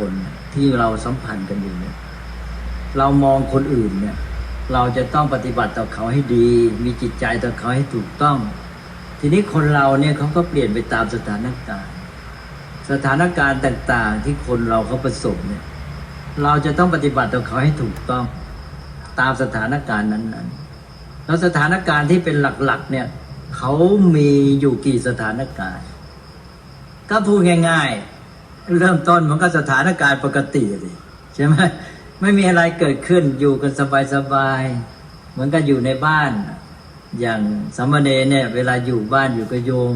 คนเนี่ยที่เราสัมพันธ์กันอยู่เนี่ยเรามองคนอื่นเนี่ย เราจะต้องปฏิบัติต่อเขาให้ดี มีจิตใจต่อเขาให้ถูกต้อง ทีนี้คนเราเนี่ยเขาก็เปลี่ยนไปตามสถานการณ์ สถานการณ์ต่างๆ ที่คนเราเขาประสบเนี่ย เราจะต้องปฏิบัติต่อเขาให้ถูกต้อง ตามสถานการณ์นั้นๆ แล้วสถานการณ์ที่เป็นหลักๆ เนี่ยเขามีอยู่กี่สถานการณ์ ก็พูดง่าย ๆ เริ่มต้นมันก็สถานการณ์ปกติสิใช่ไหมไม่มีอะไรเกิดขึ้นอยู่กันสบายๆเหมือนกันอยู่ในบ้าน อย่างสมเณรเนี่ย เวลาอยู่บ้านอยู่กับโยม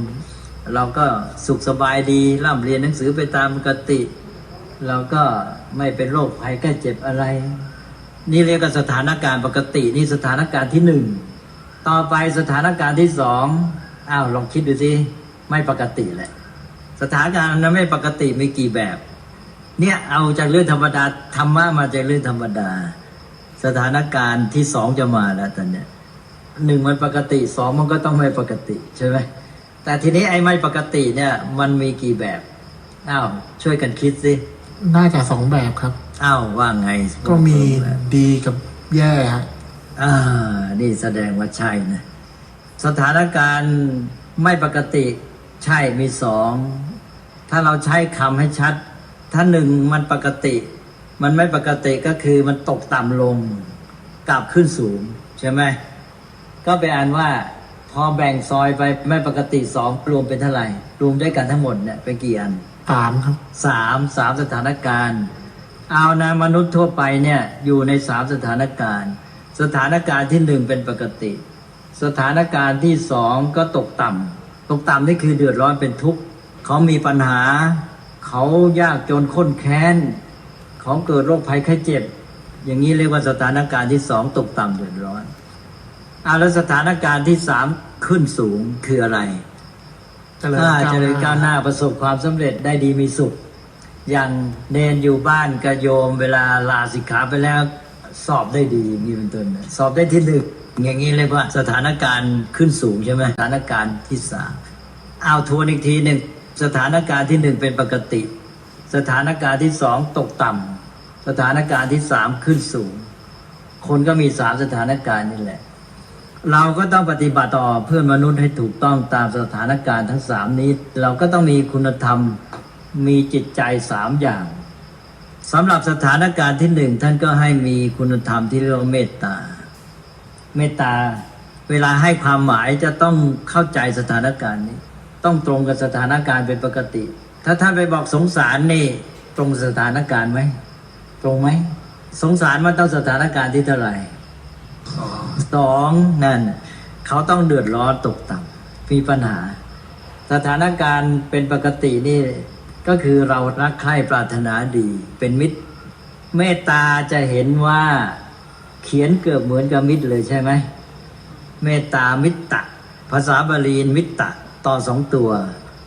เราก็สุขสบายดีร่ำเรียนหนังสือไปตามปกติ เราก็ไม่เป็นโรคภัยแก้เจ็บอะไร นี่เรียกว่าสถานการณ์ปกตินี่สถานการณ์ที่หนึ่งต่อไปสถานการณ์ที่สองอ้าวลองคิดดูสิไม่ปกติแหละ สถานการณ์นั้นไม่ปกติมีกี่แบบ เนี่ยเอาจากเรื่องธรรมดาธรรมะมาจากเรื่องธรรมดา สถานการณ์ที่สองจะมาแล้วตอนเนี้ยหนึ่งมันปกติสองมันก็ต้องไม่ปกติใช่ไหมแต่ทีนี้ไอ้ไม่ปกติเนี่ย มันมีกี่แบบอ้าวช่วยกันคิดสิน่าจะสองแบบครับอ้าวว่าไงก็มีสองแบบดีกับแย่ฮะอ่านี่แสดงว่าใช่นะสถานการณ์ไม่ปกติ ใช่มีสอง ถ้าเราใช้คำให้ชัด ถ้าหนึ่งมันปกติ มันไม่ปกติก็คือมันตกต่ำลงกลับขึ้นสูง ใช่ไหม ก็ไปอ่านว่า พอแบ่งซอยไปไม่ปกติสองรวมเป็นเท่าไหร่ รวมด้วยกันทั้งหมดเนี่ยเป็นกี่อันสามครับสามสามสถานการณ์ เอานะมนุษย์ทั่วไปเนี่ยอยู่ในสามสถานการณ์ สถานการณ์ที่หนึ่งเป็นปกติ สถานการณ์ที่สองก็ตกต่ำ ตกต่ำนี่คือเดือดร้อนเป็นทุกข์เขามีปัญหา เขายากจนข้นแค้นเขาเกิดโรคภัยไข้เจ็บ อย่างนี้เรียกว่าสถานการณ์ที่สองตกต่ำเดือดร้อนเอาแล้วสถานการณ์ที่สามขึ้นสูงคืออะไรเจริญถ้าก้าวเจริญก้าวหน้าประสบความสำเร็จได้ดีมีสุข อย่างเนนอยู่บ้านกระโยมเวลาลาสิกขาไปแล้วสอบได้ดีอย่างนี้เป็นต้นสอบได้ที่หนึ่ง อย่างนี้เรียกว่าสถานการณ์ขึ้นสูงใช่ไหมสถานการณ์ที่สามเอาทวนอีกทีหนึ่งสถานการณ์ที่หนึ่งเป็นปกติ สถานการณ์ที่สองตกต่ำสถานการณ์ที่สามขึ้นสูง คนก็มีสามสถานการณ์นี่แหละ เราก็ต้องปฏิบัติต่อเพื่อนมนุษย์ให้ถูกต้องตามสถานการณ์ทั้งสามนี้ เราก็ต้องมีคุณธรรมมีจิตใจสามอย่างสำหรับสถานการณ์ที่หนึ่งท่านก็ให้มีคุณธรรมที่เรียกว่าเมตตา เมตตา เวลาให้ความหมายจะต้องเข้าใจสถานการณ์นี้ ต้องตรงกับสถานการณ์เป็นปกติ ถ้าท่านไปบอกสงสารนี่ ตรงสถานการณ์ไหมตรงไหมสงสารมันต้องสถานการณ์ที่เท่าไหร่สองนั่นเขาต้องเดือดร้อนตกต่ำมีปัญหา สถานการณ์เป็นปกตินี่ก็คือเรารักใคร่ปรารถนาดี เป็นมิตร เมตตาจะเห็นว่า เขียนเกือบเหมือนกับมิตรเลยใช่ไหมเมตตามิตรภาษาบาลีมิตรต่อสองตัว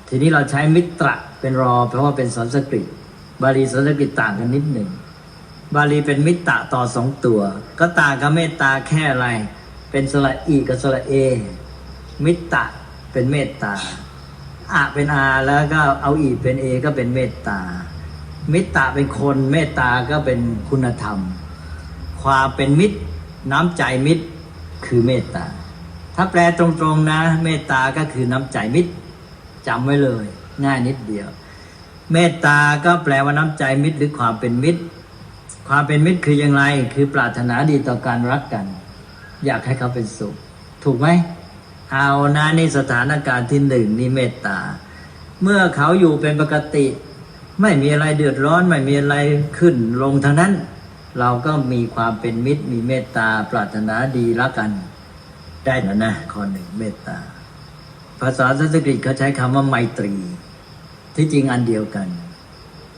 ทีนี้เราใช้มิตรเป็นรอ เพราะว่าเป็นสันสกฤต บาลีสันสกฤตต่างกันนิดหนึ่งบาลีเป็นมิตรต่อสองตัว ก็ต่างกับเมตตาแค่อะไร เป็นสระอีกับสระเอ มิตรเป็นเมตตาอะเป็นอาแล้วก็เอาอีเป็นเอก็เป็นเมตตา มิตรเป็นคนเมตตาก็เป็นคุณธรรม ความเป็นมิตร น้ำใจมิตรคือเมตตา ถ้าแปลตรงๆนะ เมตตาก็คือน้ำใจมิตรจำไว้เลย ง่ายนิดเดียว เมตตาก็แปลว่าน้ำใจมิตรหรือความเป็นมิตร ความเป็นมิตรคืออย่างไร คือปรารถนาดีต่อการรักกัน อยากให้เขาเป็นสุข ถูกไหมเอานะนี่สถานการณ์ที่หนึ่งนี่เมตตา เมื่อเขาอยู่เป็นปกติ ไม่มีอะไรเดือดร้อนไม่มีอะไรขึ้นลงทางนั้น เราก็มีความเป็นมิตร มีเมตตาปรารถนาดีรักกัน ได้แล้วนะข้อหนึ่งเมตตา ภาษาสันสกฤตเขาใช้คำว่าไมตรี ที่จริงอันเดียวกัน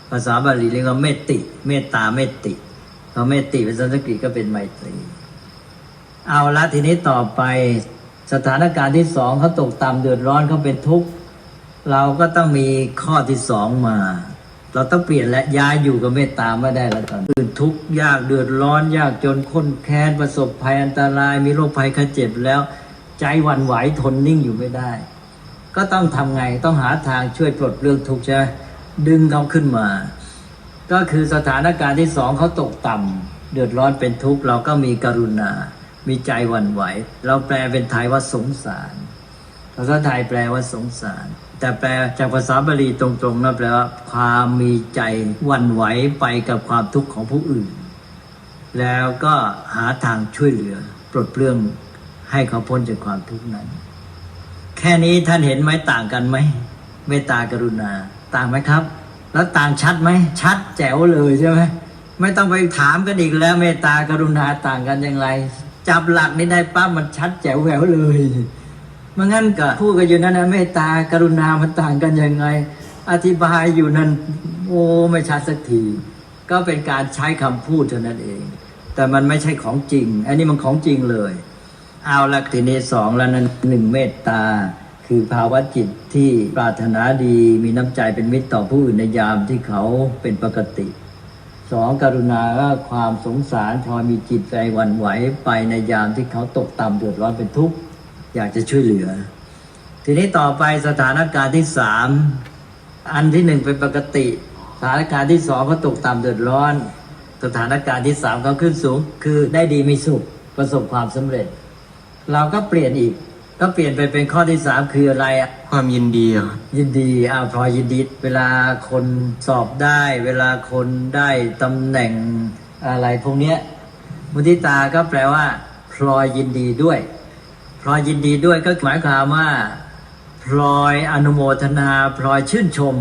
ภาษาบาลีเรียกว่าเมตติ เมตตาเมตติพอเมตติเป็นสันสกฤตก็เป็นไมตรี เอาละทีนี้ต่อไปสถานการณ์ที่สองเขาตกต่ำเดือดร้อนเขาเป็นทุกข์ เราก็ต้องมีข้อที่สองมา เราต้องเปลี่ยนและย้ายอยู่กับเมตตาไม่ได้แล้วตอนนี้ทุกข์ยากเดือดร้อนยากจนข้นแค้นประสบภัยอันตราย มีโรคภัยไข้เจ็บแล้ว ใจหวั่นไหวทนนิ่งอยู่ไม่ได้ ก็ต้องทำไงต้องหาทางช่วยปลดเรื่องทุกข์ใช่ดึงเขาขึ้นมา ก็คือสถานการณ์ที่สองเขาตกต่ำเดือดร้อนเป็นทุกข์เราก็มีกรุณา มีใจหวั่นไหว เราแปลเป็นไทยว่าสงสารภาษาไทยแปลว่าสงสาร แต่แปลจากภาษาบาลีตรงๆนะแปลว่าความมีใจวันไหวไปกับความทุกข์ของผู้อื่น แล้วก็หาทางช่วยเหลือ ปลดเปลื้องให้เขาพ้นจากความทุกข์นั้น แค่นี้ท่านเห็นไหมต่างกันไหมเมตตากรุณา ต่างไหมครับ แล้วต่างชัดไหมชัดแจ๋วเลยใช่ไหมไม่ต้องไปถามกันอีกแล้วเมตตากรุณาต่างกันอย่างไร จับหลักนี้ได้ปั๊บมันชัดแจ๋วแหววเลย มันงั้นก็พูดกันอยู่นั่นนะเมตตากรุณามันต่างกันยังไง อธิบายอยู่นั่นโอ้ไม่ชัดสักที ก็เป็นการใช้คำพูดเท่านั้นเอง แต่มันไม่ใช่ของจริง อันนี้มันของจริงเลย เอาละทีนี้สองแล้วนั้นหนึ่งเมตตาคือภาวะจิตที่ปรารถนาดีมีน้ำใจเป็นมิตรต่อผู้อื่นในยามที่เขาเป็นปกติสองกรุณาก็ความสงสารพอมีจิตใจหวั่นไหวไปในยามที่เขาตกต่ำเดือดร้อนเป็นทุกข์ อยากจะช่วยเหลือ ทีนี้ต่อไปสถานการณ์ที่สามอันที่หนึ่งเป็นปกติ สถานการณ์ที่สองเขาตกต่ำเดือดร้อน สถานการณ์ที่สามเขาขึ้นสูง คือได้ดีมีสุขประสบความสำเร็จ เราก็เปลี่ยนอีก ก็เปลี่ยนไปเป็นข้อที่สามคืออะไรอะความยินดีอะครับยินดีอ้าวพลอยยินดี เวลาคนสอบได้ เวลาคนได้ตำแหน่งอะไรพวกเนี้ยมุทิตาก็แปลว่าพลอยยินดีด้วย พลอยยินดีด้วยก็หมายความว่า พลอยอนุโมทนา พลอยชื่นชม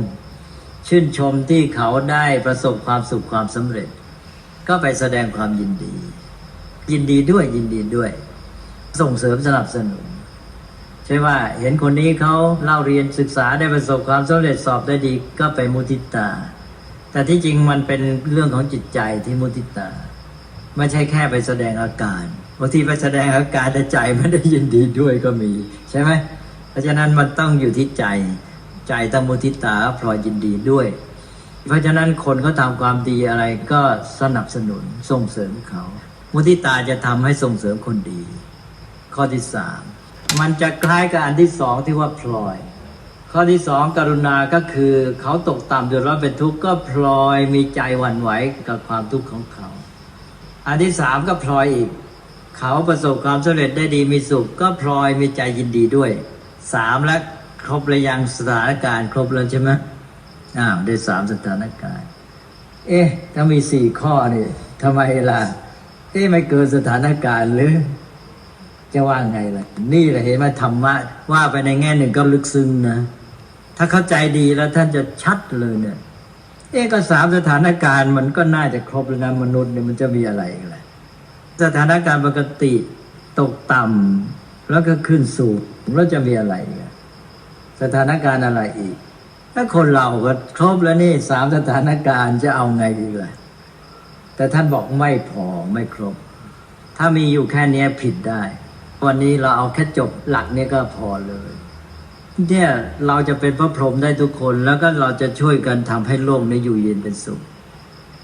ชื่นชมที่เขาได้ประสบความสุขความสำเร็จ ก็ไปแสดงความยินดี ยินดีด้วยยินดีด้วย ส่งเสริมสนับสนุนใช่ว่าเห็นคนนี้เขาเล่าเรียนศึกษาได้ประสบความสำเร็จสอบได้ดีก็ไปมุทิตา แต่ที่จริงมันเป็นเรื่องของจิตใจที่มุทิตา ไม่ใช่แค่ไปแสดงอาการ บางทีไปแสดงอาการแต่ใจไม่ได้ยินดีด้วยก็มี ใช่ไหมเพราะฉะนั้นมันต้องอยู่ที่ใจ ใจตมุทิตาพลอยยินดีด้วย เพราะฉะนั้นคนเขาทำความดีอะไรก็สนับสนุนส่งเสริมเขา มุทิตาจะทำให้ส่งเสริมคนดี ข้อที่สามมันจะคล้ายกับอันที่สองที่ว่าพลอย ข้อที่สองกรุณาก็คือเขาตกต่ำเดือดร้อนเป็นทุกข์ก็พลอยมีใจหวั่นไหวกับความทุกข์ของเขา อันที่สามก็พลอยอีก เขาประสบความสำเร็จได้ดีมีสุข ก็พลอยมีใจยินดีด้วยสามและครบระยังสถานการณ์ครบแล้วใช่ไหมอ้าวได้สามสถานการณ์ เอ๊ะ ถ้ามีสี่ข้อนี่ทำไมล่ะเอ๊ะไม่เกินสถานการณ์หรือจะว่าไงล่ะ นี่แหละเห็นไหมธรรมะ ว่าไปในแง่หนึ่งก็ลึกซึ้งนะ ถ้าเข้าใจดีแล้วท่านจะชัดเลยเนี่ย เอ๊ะก็สามสถานการณ์มันก็น่าจะครบแล้วนะมนุษย์เนี่ยมันจะมีอะไรอีกันล่ะ สถานการณ์ปกติตกต่ำแล้วก็ขึ้นสูงแล้วจะมีอะไรสถานการณ์อะไรอีก ถ้าคนเราก็ครบแล้วนี่สามสถานการณ์จะเอาไงดีล่ะแต่ท่านบอกไม่พอไม่ครบ ถ้ามีอยู่แค่นี้ผิดได้ วันนี้เราเอาแค่จบหลักนี้ก็พอเลยเนี่ยเราจะเป็นพระพรหมได้ทุกคน แล้วก็เราจะช่วยกันทำให้โลกนี้อยู่เย็นเป็นสุข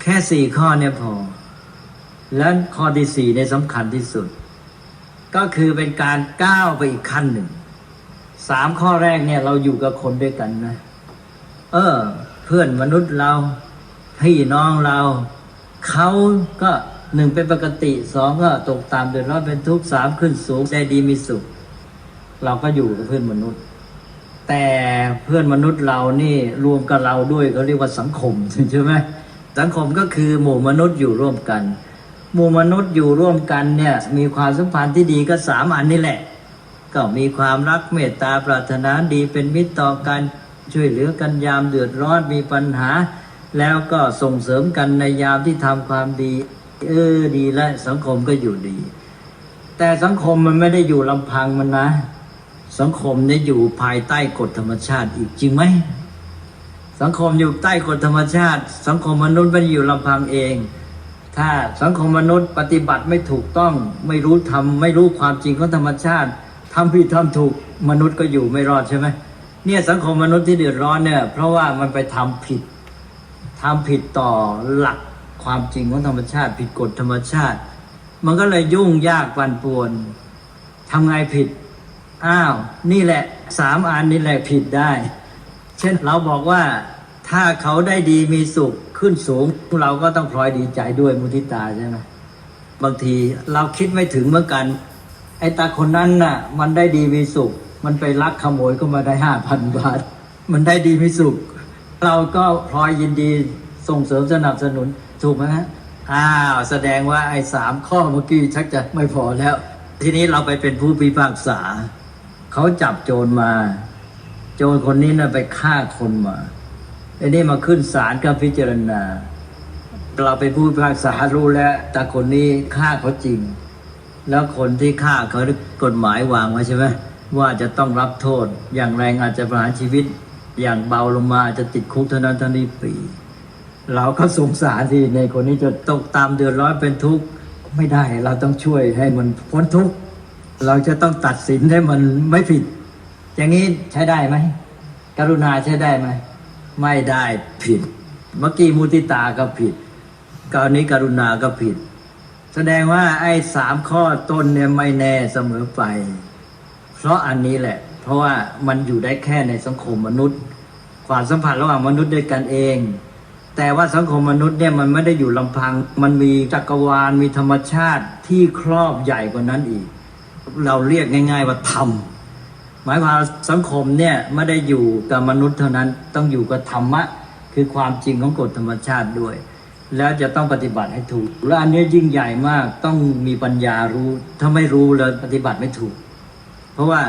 แค่สี่ข้อเนี่ยพอ แล้วข้อที่สี่เนี่ยสำคัญที่สุด ก็คือเป็นการก้าวไปอีกขั้นหนึ่งสามข้อแรกเนี่ย เราอยู่กับคนด้วยกันนะ เออ เพื่อนมนุษย์เรา พี่น้องเรา เขาก็หนึ่งเป็นปกติสองก็ตกตามเดือดร้อนเป็นทุกข์สามขึ้นสูงใจดีมีสุข เราก็อยู่กับเพื่อนมนุษย์ แต่เพื่อนมนุษย์เรานี่รวมกับเราด้วยเขาเรียกว่าสังคมใช่ไหมสังคมก็คือหมู่มนุษย์อยู่ร่วมกัน หมู่มนุษย์อยู่ร่วมกันเนี่ยมีความสัมพันธ์ที่ดีก็สามอันนี่แหละ ก็มีความรักเมตตาปรารถนาดีเป็นมิตรต่อกันช่วยเหลือกันยามเดือดร้อนมีปัญหา แล้วก็ส่งเสริมกันในยามที่ทำความดี เออดีแล้วสังคมก็อยู่ดี แต่สังคมมันไม่ได้อยู่ลำพังมันนะ สังคมเนี่ยอยู่ภายใต้กฎธรรมชาติอีกจริงไหมสังคมอยู่ใต้กฎธรรมชาติ สังคมมนุษย์ไม่ได้อยู่ลำพังเอง ถ้าสังคมมนุษย์ปฏิบัติไม่ถูกต้องไม่รู้ทำไม่รู้ความจริงของธรรมชาติทำผิดทำถูกมนุษย์ก็อยู่ไม่รอดใช่ไหมเนี่ยสังคมมนุษย์ที่เดือดร้อนเนี่ยเพราะว่ามันไปทำผิดทำผิดต่อหลักความจริงของธรรมชาติ ผิดกฎธรรมชาติ มันก็เลยยุ่งยากปั่นป่วนทำไงผิดอ้าวนี่แหละสามอันนี่แหละผิดได้ เช่นเราบอกว่าถ้าเขาได้ดีมีสุข ขึ้นสูง เราก็ต้องพลอยดีใจด้วยมุทิตาใช่ไหมบางทีเราคิดไม่ถึงเหมือนกัน ไอ้ตาคนนั้นน่ะ มันได้ดีมีสุข มันไปลักขโมยก็มาได้ห้าพันบาท มันได้ดีมีสุข เราก็พลอยยินดีส่งเสริมสนับสนุนถูกไหมฮะอ้าวแสดงว่าไอ้สามข้อเมื่อกี้ชักจะไม่พอแล้ว ทีนี้เราไปเป็นผู้พิพากษา เขาจับโจรมา โจรคนนี้น่ะไปฆ่าคนมา อ้นี่มาขึ้นศาลก็พิจารณา เราเป็นผู้พิพากษารู้แล้ว แต่คนนี้ฆ่าเขาจริง แล้วคนที่ฆ่าเขากฎหมายวางไว้ใช่ไหมว่าจะต้องรับโทษ อย่างแรงอาจจะประหารชีวิต อย่างเบาลงมาอาจจะติดคุกเท่านั้นเท่านี้ปี เราก็สงสารที่ในคนนี้จะตกตามเดือดร้อนเป็นทุกข์ไม่ได้ เราต้องช่วยให้มันพ้นทุกข์เราจะต้องตัดสินให้มันไม่ผิด อย่างนี้ใช้ได้ไหมกรุณาใช้ได้ไหม ไม่ได้ผิด เมื่อกี้มุติตาก็ผิดกรณีกรุณาก็ผิด แสดงว่าไอ้สามข้อต้นเนี่ยไม่แน่เสมอไป เพราะอันนี้แหละ เพราะว่ามันอยู่ได้แค่ในสังคมมนุษย์ ความสัมพันธ์ระหว่างมนุษย์ด้วยกันเอง แต่ว่าสังคมมนุษย์เนี่ยมันไม่ได้อยู่ลำพัง มันมีจักรวาลมีธรรมชาติที่ครอบใหญ่กว่านั้นอีก เราเรียกง่าย ๆว่าธรรม หมายความสังคมเนี่ยไม่ได้อยู่กับมนุษย์เท่านั้นต้องอยู่กับธรรมะ คือความจริงของกฎธรรมชาติด้วย แล้วจะต้องปฏิบัติให้ถูก และอันนี้ยิ่งใหญ่มากต้องมีปัญญารู้ ถ้าไม่รู้เลยปฏิบัติไม่ถูก เพราะว่า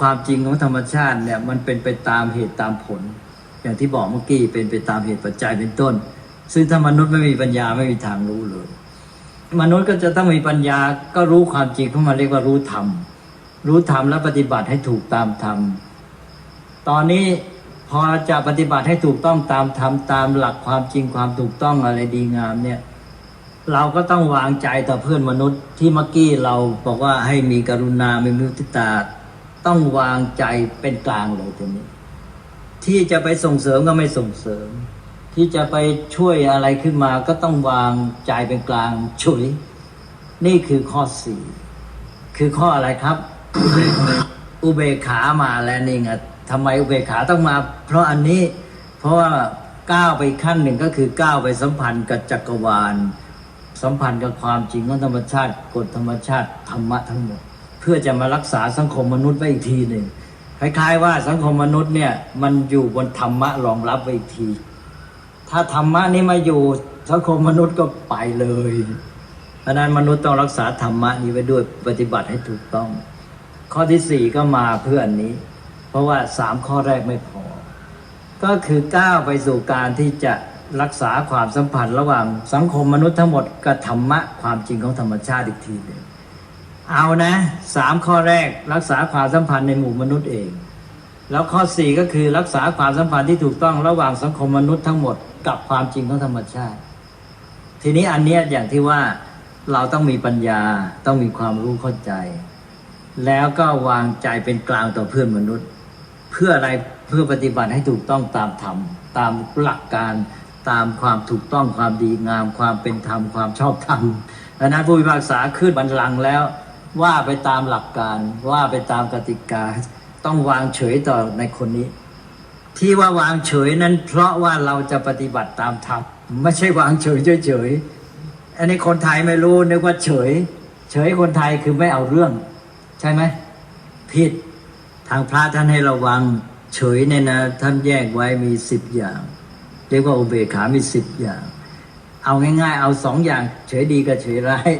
ความจริงของธรรมชาติเนี่ยมันเป็นไปตามเหตุตามผล อย่างที่บอกเมื่อกี้เป็นไปตามเหตุปัจจัยเป็นต้น ซึ่งถ้ามนุษย์ไม่มีปัญญาไม่มีทางรู้เลย มนุษย์ก็จะต้องมีปัญญาก็รู้ความจริงเข้ามาเรียกว่ารู้ธรรม รู้ธรรมและปฏิบัติให้ถูกตามธรรม ตอนนี้พอจะปฏิบัติให้ถูกต้องตามธรรมตามหลักความจริงความถูกต้องอะไรดีงามเนี่ย เราก็ต้องวางใจต่อเพื่อนมนุษย์ที่เมื่อกี้เราบอกว่าให้มีกรุณามีมุทิตา ต้องวางใจเป็นกลางเลยทีนี้ ที่จะไปส่งเสริมก็ไม่ส่งเสริม ที่จะไปช่วยอะไรขึ้นมาก็ต้องวางใจเป็นกลางฉุยนี่คือข้อสี่คือข้ออะไรครับ อุเบกขามาแล้วนี่ไงทำไมอุเบกขาต้องมา เพราะอันนี้เพราะว่าก้าวไปขั้นหนึ่งก็คือก้าวไปสัมพันธ์กับจักรวาล สัมพันธ์กับความจริงของธรรมชาติกฎธรรมชาติธรรมะทั้งหมด เพื่อจะมารักษาสังคมมนุษย์ไว้อีกทีหนึ่งคล้ายๆว่าสังคมมนุษย์เนี่ยมันอยู่บนธรรมะรองรับไว้อีกที ถ้าธรรมะนี้มาอยู่สังคมมนุษย์ก็ไปเลย เพราะนั้นมนุษย์ต้องรักษาธรรมะนี้ไว้ด้วยปฏิบัติให้ถูกต้อง ข้อที่สี่ก็มาเพื่อนนี้ เพราะว่าสามข้อแรกไม่พอ ก็คือก้าวไปสู่การที่จะรักษาความสัมพันธ์ระหว่างสังคมมนุษย์ทั้งหมดกับธรรมะความจริงของธรรมชาติอีกทีหนึ่งเอานะสามข้อแรกรักษาความสัมพันธ์ในหมู่มนุษย์เอง แล้วข้อสี่ก็คือรักษาความสัมพันธ์ที่ถูกต้องระหว่างสังคมมนุษย์ทั้งหมดกับความจริงของธรรมชาติ ทีนี้อันเนี้ยอย่างที่ว่าเราต้องมีปัญญาต้องมีความรู้เข้าใจ แล้วก็วางใจเป็นกลางต่อเพื่อนมนุษย์ เพื่ออะไรเพื่อปฏิบัติให้ถูกต้องตามธรรมตามหลักการตามความถูกต้องความดีงาม ความเป็นธรรมความชอบธรรมดังนั้นผู้พิพากษาขึ้นบันลังแล้ว ว่าไปตามหลักการว่าไปตามกติกา ต้องวางเฉยต่อในคนนี้ ที่ว่าวางเฉยนั้น เพราะว่าเราจะปฏิบัติตามธรรมไม่ใช่วางเฉยเฉยอันนี้คนไทยไม่รู้นึกว่าเฉย เฉยคนไทยคือไม่เอาเรื่อง ใช่ไหมผิดทางพระท่านให้ระวัง เฉยเนี่ยนะ ท่านแยกไว้มีสิบอย่าง เรียกว่าอุเบกขามีสิบอย่าง เอาง่าย ๆ เอาสองอย่าง เฉยดีกับเฉยร้าย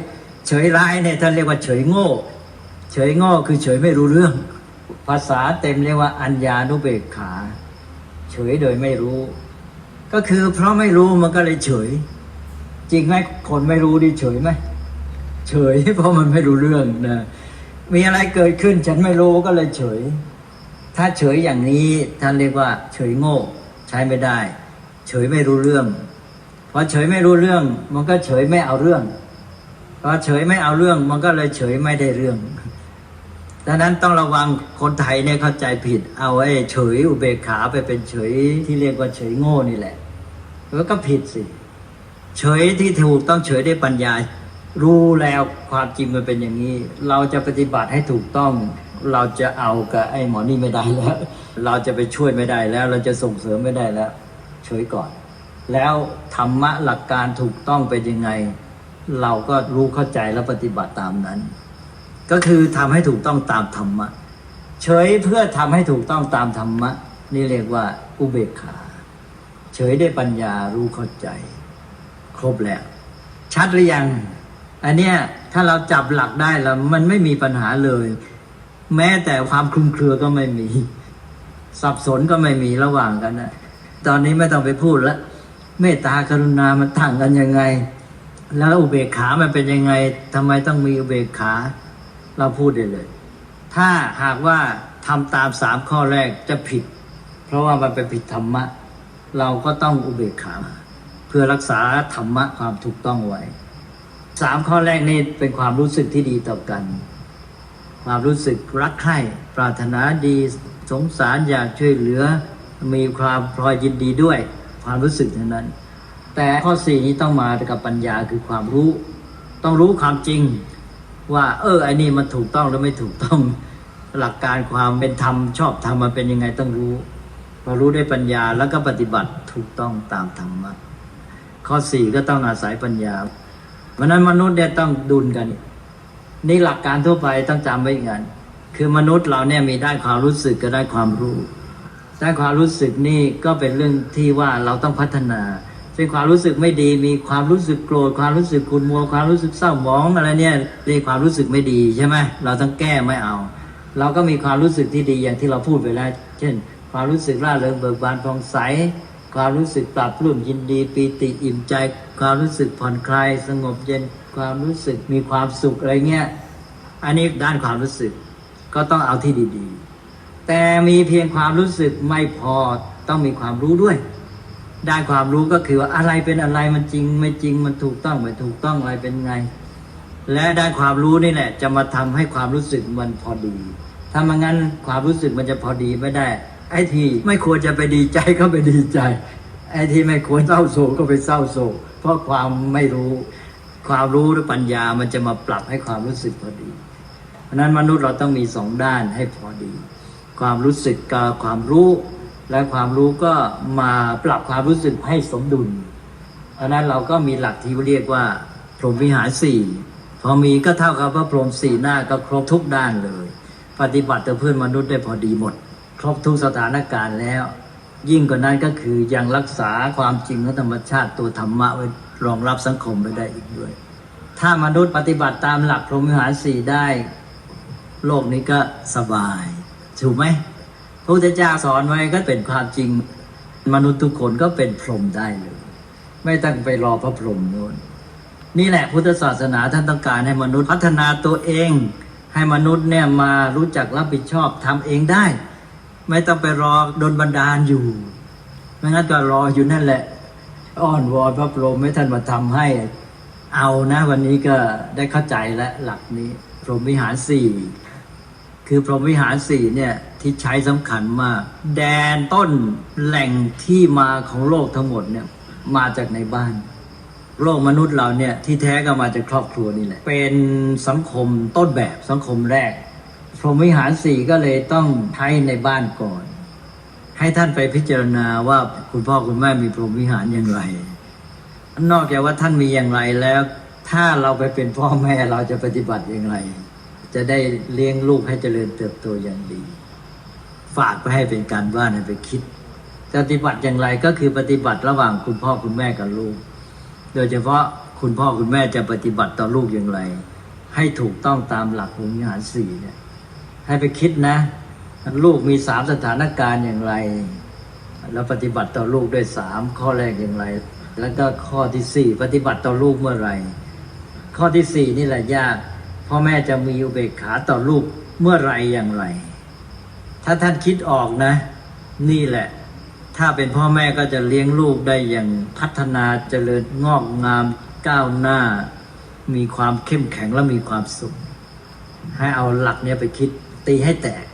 เฉยร้ายเนี่ยท่านเรียกว่าเฉยโง่ เฉยโง่คือเฉยไม่รู้เรื่อง ภาษาเต็มเรียกว่าอัญญานุเบกขา เฉยโดยไม่รู้ ก็คือเพราะไม่รู้มันก็เลยเฉย จริงไหมคนไม่รู้ดิเฉยไหมเฉยเพราะมันไม่รู้เรื่องนะ มีอะไรเกิดขึ้น ฉันไม่รู้ก็เลยเฉย ถ้าเฉยอย่างนี้ท่านเรียกว่า เฉยโง่ใช้ไม่ได้ เฉยไม่รู้เรื่องพอเฉยไม่รู้เรื่อง มันก็เฉยไม่เอาเรื่องพอเฉยไม่เอาเรื่อง มันก็เลยเฉยไม่ได้เรื่องดังนั้นต้องระวังคนไทยเนี่ยเข้าใจผิด เอาไอ้เฉยอุเบกขาไปเป็นเฉยที่เรียกว่าเฉยโง่นี่แหละแล้วก็ผิดสิ เฉยที่ถูกต้องเฉยด้วยปัญญา รู้แล้วความจริงมันเป็นอย่างนี้ เราจะปฏิบัติให้ถูกต้อง เราจะเอากับไอ้หมอนี่ไม่ได้แล้ว เราจะไปช่วยไม่ได้แล้ว เราจะส่งเสริมไม่ได้แล้วเฉยก่อน แล้วธรรมะหลักการถูกต้องเป็นยังไง เราก็รู้เข้าใจและปฏิบัติตามนั้น ก็คือทำให้ถูกต้องตามธรรมะ เฉยเพื่อทำให้ถูกต้องตามธรรมะ นี่เรียกว่าอุเบกขา เฉยได้ปัญญารู้เข้าใจ ครบแล้ว ชัดหรือยัง อันเนี้ยถ้าเราจับหลักได้แล้ว มันไม่มีปัญหาเลย แม้แต่ความคลุมเครือก็ไม่มี สับสนก็ไม่มีระหว่างกันนะตอนนี้ไม่ต้องไปพูดล้วเมตตากรุณามันต่างกันยังไง แล้วอุเบกขามันเป็นยังไงทำไมต้องมีอุเบกขา เราพูดได้เลย ถ้าหากว่าทำตามสามข้อแรกจะผิด เพราะว่ามันเป็นผิดธรรมะ เราก็ต้องอุเบกขา เพื่อรักษาธรรมะความถูกต้องไว้ สามข้อแรกนี่เป็นความรู้สึกที่ดีต่อกัน ความรู้สึกรักใคร่ปรารถนาดีสงสารอยากช่วยเหลือ มีความพลอยยินดีด้วย ความรู้สึกเท่านั้น แต่ข้อสี่นี้ต้องมากับปัญญาคือความรู้ ต้องรู้ความจริง ว่าเออไอ้นี่มันถูกต้องหรือไม่ถูกต้องหลักการความเป็นธรรมชอบธรรมมันเป็นยังไงต้องรู้พอรู้ด้วยปัญญาแล้วก็ปฏิบัติถูกต้องตามธรรมะข้อสี่ก็ต้องอาศัยปัญญา เพราะนั้นมนุษย์เนี่ยต้องดุลกัน นี่หลักการทั่วไปต้องจำไว้อย่างนั้นคือมนุษย์เราเนี่ยมีได้ความรู้สึกก็ได้ความรู้ได้ความรู้สึกนี่ก็เป็นเรื่องที่ว่าเราต้องพัฒนาซึ่งความรู้สึกไม่ดีมีความรู้สึกโกรธความรู้สึกขุ่นมัวความรู้สึกเศร้าหมองอะไรเนี่ยเรียกความรู้สึกไม่ดีใช่ไหมเราต้องแก้ไม่เอา เราก็มีความรู้สึกที่ดีอย่างที่เราพูดไปแล้ว เช่น ความรู้สึกร่าเริงเบิกบานผ่องใส ความรู้สึกปรับปลื้มยินดีปีติอิ่มใจ ความรู้สึกผ่อนคลายสงบเย็นความรู้สึกมีความสุขอะไรเงี้ยอันนี้ด้านความรู้สึกก็ต้องเอาที่ดีๆ แต่มีเพียงความรู้สึกไม่พอต้องมีความรู้ด้วย ด้านความรู้ก็คือว่าอะไรเป็นอะไรมันจริง ไม่จริงมันถูกต้องไม่ถูกต้องอะไรเป็นไง และด้านความรู้นี่แหละ จะมาทำให้ความรู้สึกมันพอดีถ้าไมันงั้นความรู้สึกมันจะพอดีไม่ได้ ไอ้ที่ไม่ควรจะไปดีใจก็ไปดีใจ ไอ้ที่ไม่ควรเศร้าโศกก็ไปเศร้าโศก เพราะความไม่รู้ ความรู้หรือปัญญามันจะมาปรับให้ความรู้สึกพอดี เพราะนั้นมนุษย์เราต้องมีสองด้านให้พอดี ความรู้สึกกับความรู้ และความรู้ก็มาปรับความรู้สึกให้สมดุล เพราะฉะนั้นเราก็มีหลักที่เรียกว่าพรหมวิหารสี่พอมีก็เท่ากับว่าพรหมสี่หน้าก็ครบทุกด้านเลย ปฏิบัติต่อเพื่อนมนุษย์ได้พอดีหมด ครบทุกสถานการณ์แล้ว ยิ่งกว่านั้นก็คือยังรักษาความจริงของธรรมชาติตัวธรรมะไว้รองรับสังคมไปได้อีกด้วย ถ้ามนุษย์ปฏิบัติตามหลักพรหมวิหารสี่ได้ โลกนี้ก็สบายถูกไหมพระพุทธเจ้าสอนไว้ก็เป็นความจริง มนุษย์ทุกคนก็เป็นพรหมได้เลย ไม่ต้องไปรอพระพรหมโน่นนี่แหละพุทธศาสนาท่านต้องการให้มนุษย์พัฒนาตัวเอง ให้มนุษย์เนี่ยมารู้จักรับผิดชอบทำเองได้ ไม่ต้องไปรอโดนบันดาลอยู่ไม่งั้นก็รออยู่นั่นแหละ อ้อนวอนพระพรหมให้ท่านมาทำให้ เอานะ วันนี้ก็ได้เข้าใจแล้วหลักนี้ พรหมวิหารสี่คือพรหมวิหารสี่เนี่ยที่ใช้สำคัญมาก แดนต้นแหล่งที่มาของโลกทั้งหมดเนี่ยมาจากในบ้าน โลกมนุษย์เราเนี่ยที่แท้ก็มาจากครอบครัวนี่แหละเป็นสังคมต้นแบบสังคมแรก พรหมวิหารสี่ก็เลยต้องใช้ในบ้านก่อน ให้ท่านไปพิจารณาว่าคุณพ่อคุณแม่มีพรหมวิหารอย่างไร นอกจากว่าท่านมีอย่างไรแล้ว ถ้าเราไปเป็นพ่อแม่เราจะปฏิบัติอย่างไร จะได้เลี้ยงลูกให้เจริญเติบโตอย่างดี ฝากไปให้เป็นการบ้านให้ไปคิดปฏิบัติอย่างไรก็คือปฏิบัติระหว่างคุณพ่อคุณแม่กับลูก โดยเฉพาะคุณพ่อคุณแม่จะปฏิบัติต่อลูกอย่างไร ให้ถูกต้องตามหลักภูมิหารสี่เนี่ย ให้ไปคิดนะ ลูกมีสามสถานการณ์อย่างไร แล้วปฏิบัติต่อลูกด้วยสามข้อแรกอย่างไร แล้วก็ข้อที่สี่ปฏิบัติต่อลูกเมื่อไหรข้อที่สี่นี่แหละยากพ่อแม่จะมีอุเบกขาต่อลูกเมื่อไรอย่างไร ถ้าท่านคิดออกนะ นี่แหละ ถ้าเป็นพ่อแม่ก็จะเลี้ยงลูกได้อย่างพัฒนาเจริญงอกงามก้าวหน้า มีความเข้มแข็งและมีความสุข ให้เอาหลักเนี้ยไปคิด ตีให้แตก